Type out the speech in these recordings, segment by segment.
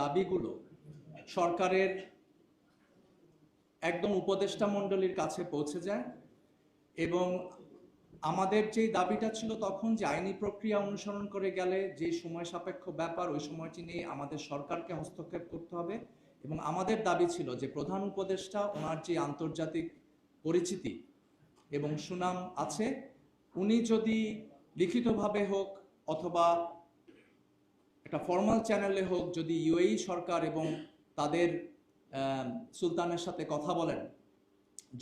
দাবিগুলো সরকারের একদম উপদেষ্টা মণ্ডলীর কাছে পৌঁছে যায় এবং আমাদের যে দাবিটা ছিল তখন যে আইনি প্রক্রিয়া অনুসরণ করে গেলে যে সময় সাপেক্ষ ব্যাপার, ওই সময়টি নিয়ে আমাদের সরকারকে হস্তক্ষেপ করতে হবে এবং আমাদের দাবি ছিল যে প্রধান উপদেষ্টা, ওনার যে আন্তর্জাতিক পরিচিতি এবং সুনাম আছে, উনি যদি লিখিতভাবে হোক অথবা একটা ফর্মাল চ্যানেলে হোক, যদি ইউএই সরকার এবং তাদের সুলতানের সাথে কথা বলেন,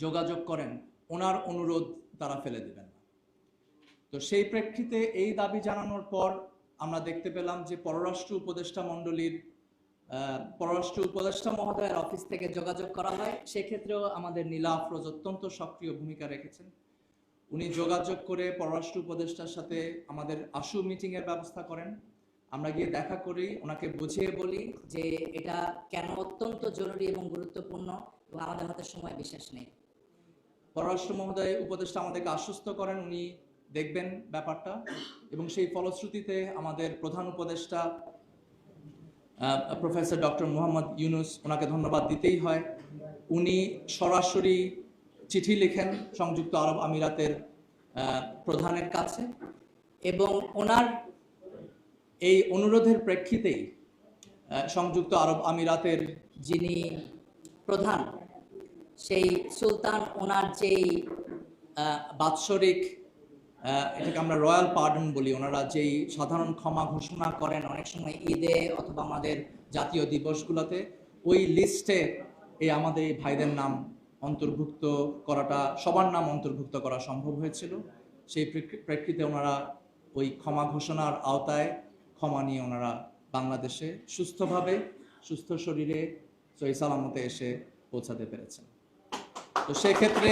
যোগাযোগ করেন, ওনার অনুরোধ তারা ফেলে দেবেন না। তো সেই প্রেক্ষিতে এই দাবি জানানোর পর আমরা দেখতে পেলাম যে পররাষ্ট্র উপদেষ্টা মণ্ডলীর পররাষ্ট্র উপদেষ্টা মহোদয়ের অফিস থেকে যোগাযোগ করা হয়। সেক্ষেত্রেও আমাদের নীলা আফরোজ অত্যন্ত সক্রিয় ভূমিকা রেখেছেন। উনি যোগাযোগ করে পররাষ্ট্র উপদেষ্টার সাথে আমাদের আশু মিটিং এর ব্যবস্থা করেন। আমরা গিয়ে দেখা করি, ওনাকে বুঝিয়ে বলি যে এটা কেন অত্যন্ত জরুরি এবং গুরুত্বপূর্ণ এবং আমাদের হাতে সময় বিশেষ নেই। পররাষ্ট্র মহোদয়, উপদেষ্টা আমাদেরকে আশ্বস্ত করেন, উনি দেখবেন ব্যাপারটা এবং সেই ফলশ্রুতিতে আমাদের প্রধান উপদেষ্টা প্রফেসর ডক্টর মোহাম্মদ ইউনুস ওনাকে ধন্যবাদ দিতেই হয়। উনি সরাসরি চিঠি লিখেন সংযুক্ত আরব আমিরাতের প্রধানের কাছে এবং ওনার এই অনুরোধের প্রেক্ষিতেই সংযুক্ত আরব আমিরাতের যিনি প্রধান, সেই সুলতান ওনার যেই বাৎসরিক এটাকে আমরা রয়্যাল পার্ডন বলি, ওনারা যেই সাধারণ ক্ষমা ঘোষণা করেন অনেক সময় ঈদে অথবা আমাদের জাতীয় দিবসগুলোতে, ওই লিস্টে এই আমাদের এই ভাইদের নাম অন্তর্ভুক্ত করাটা, সবার নাম অন্তর্ভুক্ত করা সম্ভব হয়েছিল। সেই প্রেক্ষিতে ওনারা ওই ক্ষমা ঘোষণার আওতায় ক্ষমা নিয়ে ওনারা বাংলাদেশে সুস্থভাবে, সুস্থ শরীরে সই সালামতে এসে পৌঁছাতে পেরেছেন। তো সেক্ষেত্রে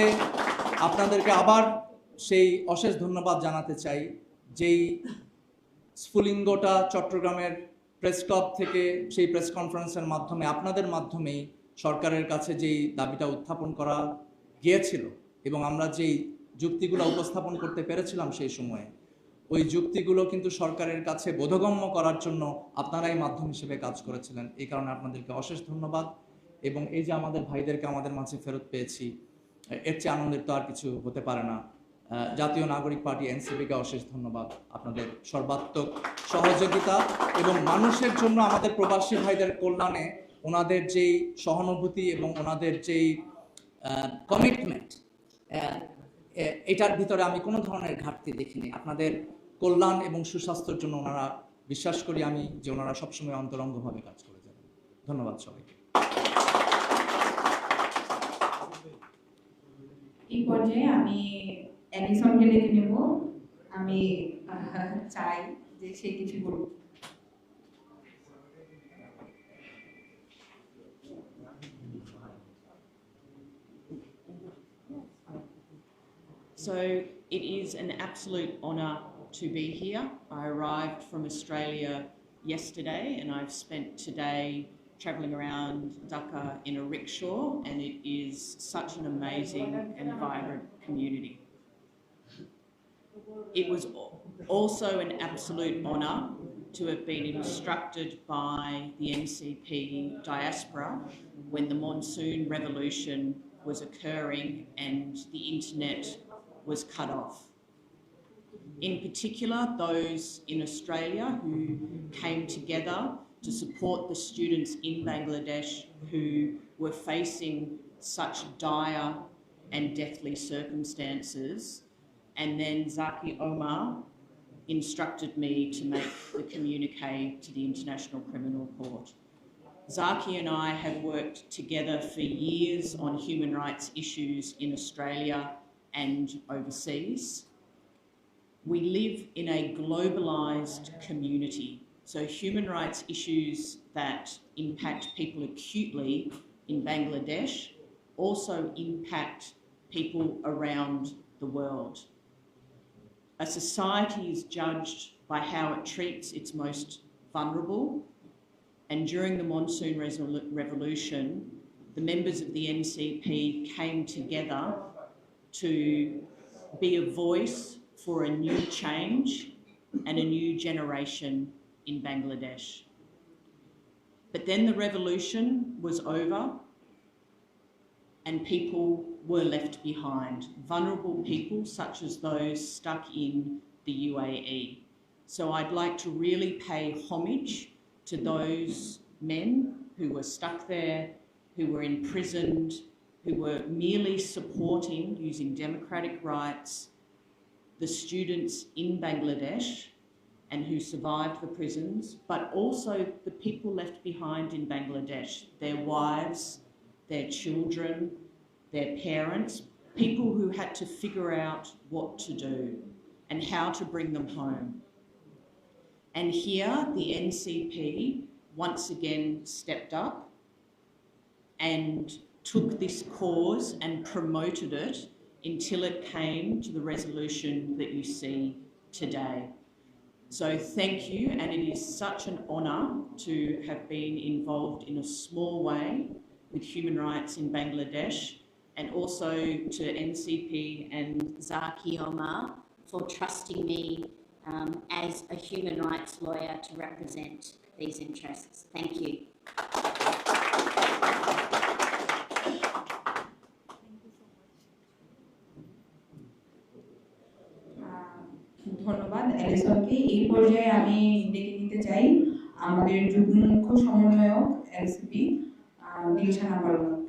আপনাদেরকে আবার সেই অশেষ ধন্যবাদ জানাতে চাই, যেই স্ফুলিঙ্গটা চট্টগ্রামের প্রেস ক্লাব থেকে সেই প্রেস কনফারেন্সের মাধ্যমে, আপনাদের মাধ্যমেই সরকারের কাছে যেই দাবিটা উত্থাপন করা গিয়েছিল এবং আমরা যেই যুক্তিগুলো উপস্থাপন করতে পেরেছিলাম সেই সময়ে ওই যুক্তিগুলো কিন্তু সরকারের কাছে বোধগম্য করার জন্য আপনারাই মাধ্যম হিসেবে কাজ করেছিলেন। এই কারণে আপনাদেরকে অশেষ ধন্যবাদ এবং এই যে আমাদের ভাইদেরকে আমাদের মাঝে ফেরত পেয়েছি, এর চেয়ে আনন্দের তো আর কিছু হতে পারে না। জাতীয় নাগরিক পার্টি এনসিপিকে অশেষ ধন্যবাদ। আপনাদের সর্বাত্মক সহযোগিতা এবং মানুষের জন্য আমাদের প্রবাসী ভাইদের কল্যাণে ওনাদের যেই সহানুভূতি এবং ওনাদের যেই কমিটমেন্ট এটার ভিতরে আমি কোনো ধরনের ঘাটতি দেখিনি। আপনাদের কল্যাণ এবং সুস্বাস্থ্যের জন্য ওনারা বিশ্বাস করি আমি যে ওনারা সবসময় অন্তরঙ্গভাবে কাজ করে যাবেন। ধন্যবাদ সবাইকে। এই পর্যায়ে আমি অ্যালিসনকে ডেকে নেব। আমি চাই যে সে কিছু বলুক So it is an absolute honour to be here. I arrived from Australia yesterday and I've spent today travelling around Dhaka in a rickshaw and it is such an amazing and vibrant community. It was also an absolute honour to have been instructed by the NCP diaspora when the monsoon revolution was occurring and the internet was cut off. In particular, those in Australia who came together to support the students in Bangladesh who were facing such dire and deathly circumstances. And then Zaki Omar instructed me to make the communique to the International Criminal Court. Zaki and I have worked together for years on human rights issues in Australia and overseas. We live in a globalised community, so human rights issues that impact people acutely in Bangladesh also impact people around the world. A society is judged by how it treats its most vulnerable and during the monsoon revolution, the members of the NCP came together to be a voice for a new change and a new generation in Bangladesh. But then the revolution was over and people were left behind, vulnerable people such as those stuck in the UAE. So I'd like to really pay homage to those men who were stuck there, who were imprisoned, who were merely supporting, using democratic rights, the students in Bangladesh and who survived the prisons, but also the people left behind in Bangladesh, their wives, their children, their parents, people who had to figure out what to do and how to bring them home. And here the NCP once again stepped up and took this cause and promoted it until it came to the resolution that you see today. So thank you, and it is such an honour to have been involved in a small way with human rights in Bangladesh, and also to NCP and Zaki Omar for trusting me um, as a human rights lawyer to represent these interests. Thank you. অ্যালিসনকে এই পর্যায়ে আমি ডেকে নিতে চাই। আমাদের যুগ্ম মুখ্য সমন্বয়ক এলসিপি নীলশানা পারুল